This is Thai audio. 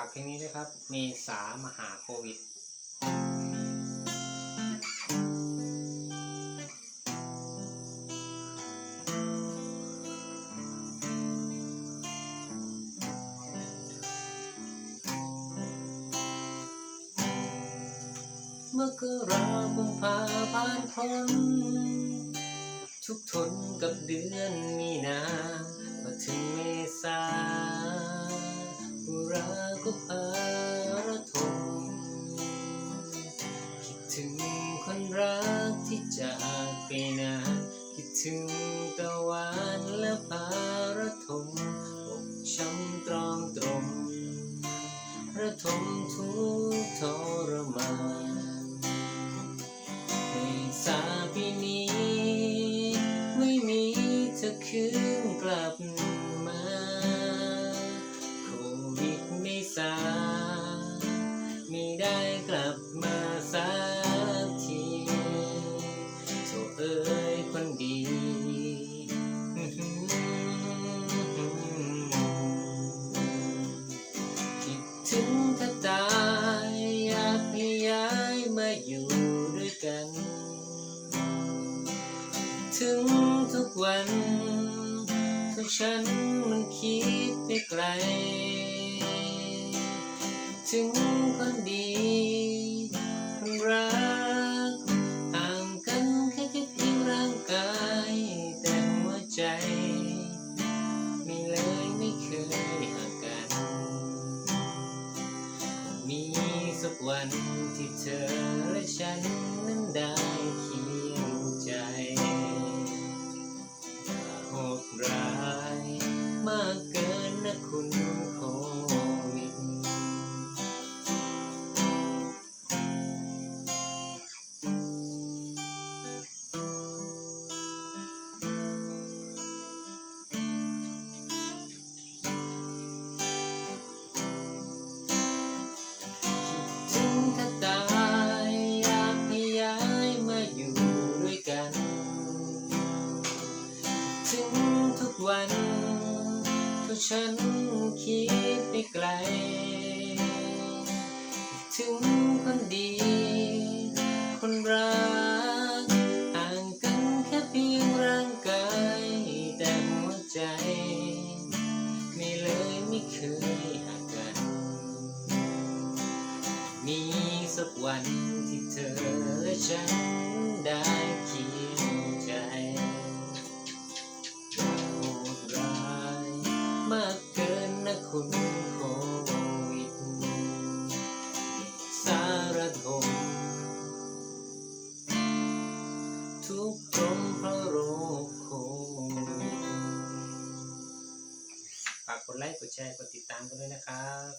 ากเพลงนี้ด้วยครับ เมษามหาโควิดเมื่อกรากุมภาผ่านพ้นทุกทนกับเดือนมีนา มาถึงเมษาอุรา ก็พาระทมคิดถึงคนรักที่จากไปนานคิดถึงตะวันและพาระทมอกช้ำตรอมตรมระทมทุกทรมานในสาปีนี้ ไม่มีเธอคืนกลับ ได้กลับมาสักทีโถเอ้ยคนดี คิดถึงเธอตายอยากให้ย้ายมาอยู่ด้วยกัน ถึงทุกวันทุกฉันมันคิดไปไกลถึงคนดี ใจ ไม่เลยไม่เคยห่างกัน มีสักวันที่เธอและฉันนั้นได้ ฉันคิดไปไกล ถึงคนดี คนรักห่างกันแค่เพียงร่างกาย แต่หัวใจ ไม่เลยไม่เคยห่างกัน มีสักวันที่เธอและฉันได้ ทุกข์มพระโรคโคฝากกดไลค์ กดแชร์ กดติดตามกันด้วยนะครับ